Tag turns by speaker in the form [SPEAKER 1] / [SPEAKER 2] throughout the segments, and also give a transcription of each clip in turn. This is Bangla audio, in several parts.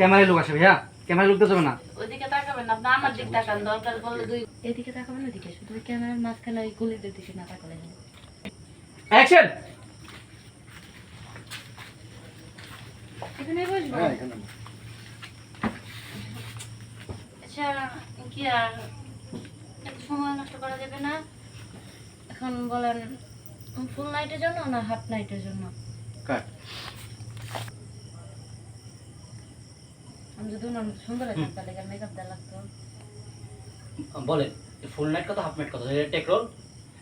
[SPEAKER 1] ক্যামেরায় লোক আসে ভাইয়া ক্যামেরায় লোক দেওয়া যাবে না?
[SPEAKER 2] ওইদিকে তাকাবেন না আপনি আমার দিক তাকান দরকার বললে দুই এদিকে তাকাবেন ওইদিকে শুধু ক্যামেরার মাঝখানে ওই গলির দিকে না তাকালে।
[SPEAKER 1] অ্যাকশন
[SPEAKER 2] এখানে বসবো?
[SPEAKER 3] হ্যাঁ এখানে
[SPEAKER 2] আচ্ছা কি আর? এত সময় নষ্ট করা যাবে না? এখন বলেন ফুল নাইটের জন্য না হাফ নাইটের জন্য?
[SPEAKER 1] কাট
[SPEAKER 2] আমি যদি অন্য সুন্দর হতাম তাহলে মেকআপ দেওয়া লাগতো?
[SPEAKER 1] বলেন ফুল নাইট কত হাফ নাইট কত? Take roll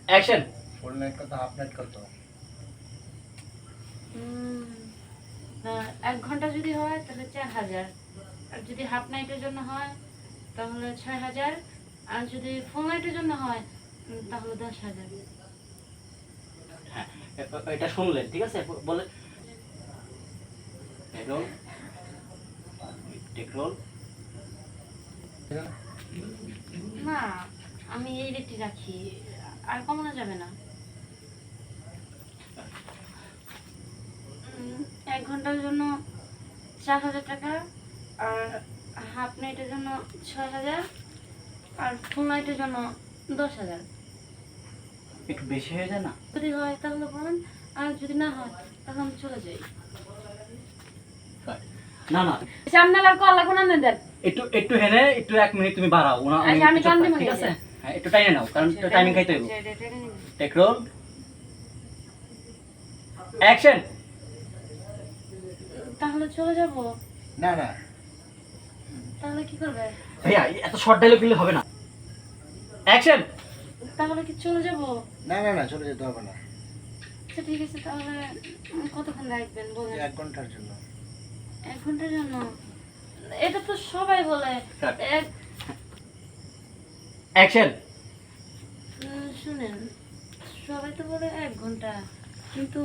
[SPEAKER 1] action
[SPEAKER 3] full night কত হাফ নাইট কত?
[SPEAKER 2] এক ঘণ্টা যদি হয় তাহলে চার হাজার। আর যদি হাফ নাইটের জন্য হয় তাহলে ছয় হাজার। আর যদি ফুল নাইটের জন্য হয় তাহলে দশ হাজার।
[SPEAKER 1] হ্যাঁ এটা শুনলেন ঠিক আছে? বলে রোল টেক রোল
[SPEAKER 2] না আমি এই রেটটি রাখি। আর কমানো যাবে না। এক ঘণ্টার জন্য চার হাজার টাকা আর হাফ নাইটের জন্য ছয় হাজার আর ফুল নাইটের জন্য দশ হাজার।
[SPEAKER 1] একটু বেশি হয়ে যায় না?
[SPEAKER 2] যদি হয় তাহলে বলেন আর যদি না হয় তাহলে আমি চলে যাই.
[SPEAKER 1] না না।
[SPEAKER 2] সামনে আর কল লাগবে না দেন।
[SPEAKER 1] একটু একটু হেনে একটু এক মিনিট তুমি বাড়াও ওনা
[SPEAKER 2] আমি টান দিব
[SPEAKER 1] ঠিক আছে? হ্যাঁ একটু টাইনে নাও কারণ টাইমিং খাইতে হবে টেক রোল অ্যাকশন
[SPEAKER 2] তাহলে চলে যাব?
[SPEAKER 3] না না।
[SPEAKER 2] তাহলে কি করবে?
[SPEAKER 1] ভাইয়া এত শর্ট ডায়লগ দিলে হবে না। অ্যাকশন
[SPEAKER 2] তাহলে কি চলে যাব?
[SPEAKER 3] না না না চলে যেতে হবে না।
[SPEAKER 2] আচ্ছা ঠিক আছে তাহলে কতক্ষণ রাখবেন বলেন?
[SPEAKER 3] এক ঘণ্টার জন্য।
[SPEAKER 2] এক ঘণ্টার জন্য? এটা তো সবাই বলে। এক
[SPEAKER 1] অ্যাকশন
[SPEAKER 2] শুনেন সবাই তো বলে এক ঘণ্টা কিন্তু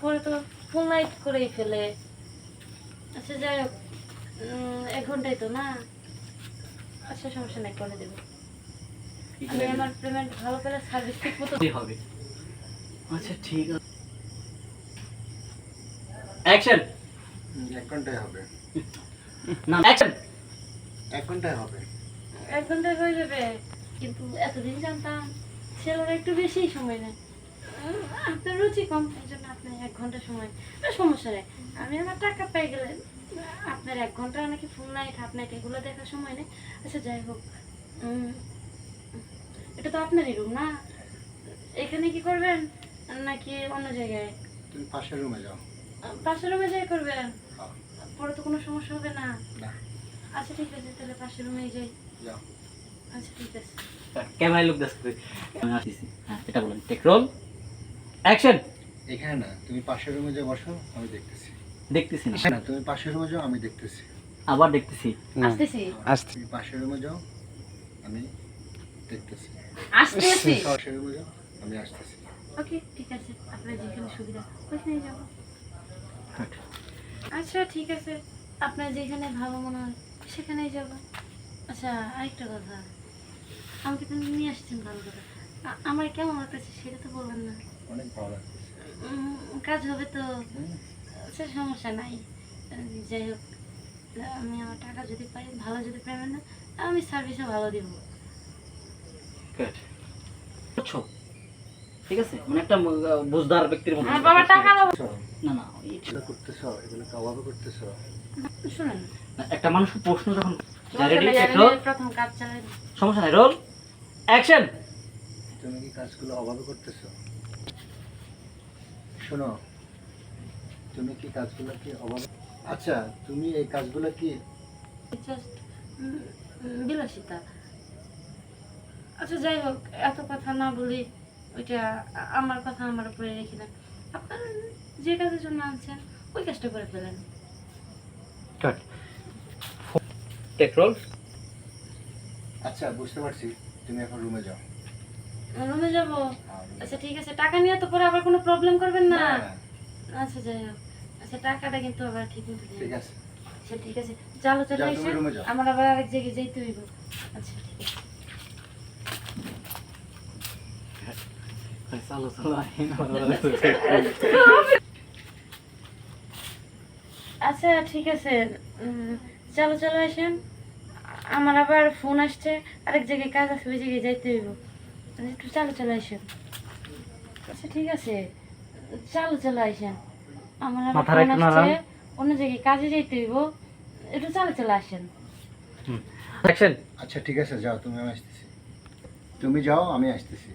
[SPEAKER 2] পরে তো ফুল নাইট করেই ফেলে। আচ্ছা যাই হোক এক ঘন্টাই তো না? আচ্ছা সমস্যা নাই করে দেবো। আমি আমার পেমেন্ট ভালো করে সার্ভিস ঠিক মতো
[SPEAKER 1] হবে? আচ্ছা ঠিক আছে। অ্যাকশন
[SPEAKER 3] এক ঘন্টায় হবে।
[SPEAKER 1] না অ্যাকশন
[SPEAKER 3] এক ঘন্টায় হবে।
[SPEAKER 2] এক ঘন্টায় হয়ে যাবে কিন্তু এতদিন জানতাম ছেলেরা একটু বেশি সময় নেয়। আপনার রুচি কম এই জন্য আপনার এক ঘণ্টা সময়। সমস্যা নেই আমি আমার টাকা পেয়ে গেলে আপনার এক ঘণ্টা নাকি ফুল নাইট হাফ নাইট এগুলো দেখার সময় নেই। আচ্ছা যাই হোক উম, এটা তো আপনারই রুম না? এখানে কি করবেন? নাকি অন্য জায়গায়?
[SPEAKER 3] তুমি পাশের রুমে যাও।
[SPEAKER 2] পাশের রুমে যাই করবেন?
[SPEAKER 3] হ্যাঁ,
[SPEAKER 2] পরে তো কোনো সমস্যা হবে না। আচ্ছা ঠিক আছে তাহলে পাশের রুমেই যাই। আচ্ছা ঠিক আছে।
[SPEAKER 1] ক্যামেরায় লোক দেখতে আমি আসতেছি। হ্যাঁ এটা বলেন। টেক রোল অ্যাকশন
[SPEAKER 3] এখানে না তুমি পাশের রুমে যে বসো আমি দেখতেছি।
[SPEAKER 1] দেখতেছি না।
[SPEAKER 3] না তুমি পাশের রুমে যাও আমি দেখতেছি।
[SPEAKER 1] আবার দেখতেছি।
[SPEAKER 2] আসতেছি?
[SPEAKER 3] তুমি পাশের রুমে যাও আমি দেখতেছি।
[SPEAKER 2] আসতেছি?
[SPEAKER 3] পাশের রুমে যাও আমি আসতেছি।
[SPEAKER 2] ওকে ঠিক আছে। আপনার যেখানে সুবিধা ওইখানে যাব। আচ্ছা ঠিক আছে। আপনার যেখানে ভালো মনে হয় সেখানেই যাব। আচ্ছা আরেকটা কথা। আমাকে তো নিয়ে আসছেন ভালো কথা আমার কেমন লাগতেছে সেটা তো বলবেন না।
[SPEAKER 3] অনেক ভালো
[SPEAKER 2] উম, কাজ হবে তো।
[SPEAKER 3] হুম,
[SPEAKER 2] আচ্ছা সমস্যা নাই। যাই হোক আমি আমার টাকা যদি পাই ভালো যদি পেমেন্ট না আমি সার্ভিসও ভালো দিব.
[SPEAKER 1] বুঝছ? ঠিক আছে? মানে একটা বুঝদার ব্যক্তির মতো।
[SPEAKER 2] বাবা টাকা
[SPEAKER 1] না না এই
[SPEAKER 3] এগুলো এগুলো অভাবে করতেছো।
[SPEAKER 2] শুনেন।
[SPEAKER 1] একটা মানুষ প্রশ্ন যখন
[SPEAKER 2] সমস্যা
[SPEAKER 1] Ready?
[SPEAKER 2] নাই,
[SPEAKER 1] Take
[SPEAKER 2] আমি
[SPEAKER 1] roll?
[SPEAKER 2] প্রথম কাজ চালাই
[SPEAKER 1] সমস্যা নাই রোল অ্যাকশন
[SPEAKER 3] তুমি কি কাজগুলো অভাবে করতেছো? শোনো তুমি কি কাজগুলো কি অভাবে আচ্ছা তুমি এই কাজগুলো কি
[SPEAKER 2] জাস্ট বিলাসিতা। আচ্ছা যাই হোক এত কথা না বলি। ওইটা আমার কথা আমার উপরে রেখে দেন। আপনার যে কাজের জন্য আনছেন ওই কাজটা করে ফেলেন।
[SPEAKER 1] কাট। টেক রোল
[SPEAKER 3] আচ্ছা বুঝতে পারছি। তুমি এখন রুমে যাও।
[SPEAKER 2] রুমে যাব?
[SPEAKER 3] হ্যাঁ,
[SPEAKER 2] আচ্ছা ঠিক আছে। টাকা নিয়ে তো পরে আবার কোনো প্রবলেম করবেন না?
[SPEAKER 3] না, না,
[SPEAKER 2] আচ্ছা যাই হোক। আচ্ছা টাকাটা কিন্তু আবার ঠিক মতো
[SPEAKER 3] ঠিক আছে।
[SPEAKER 2] আচ্ছা ঠিক আছে। চলো চলো। আমার আবার আরেক জায়গায় যেতে হইব। আচ্ছা ঠিক আছে।
[SPEAKER 1] চালো চালো
[SPEAKER 2] আচ্ছা ঠিক আছে। চলো চলো আসেন। আমার আবার ফোন আসছে। আরেক জায়গায় কাজ আছে ওই জায়গায় যাইতে হইব। একটু চালু চলে আসেন। আচ্ছা ঠিক আছে। চালু চলে আসেন। আমার আবার ফোন আসছে। অন্য জায়গায় কাজে যাইতে হইব। একটু চালু চলে আসেন।
[SPEAKER 1] দেখছেন
[SPEAKER 3] আচ্ছা ঠিক আছে যাও তুমি আমি আসতেছি। তুমি যাও আমি আসতেছি।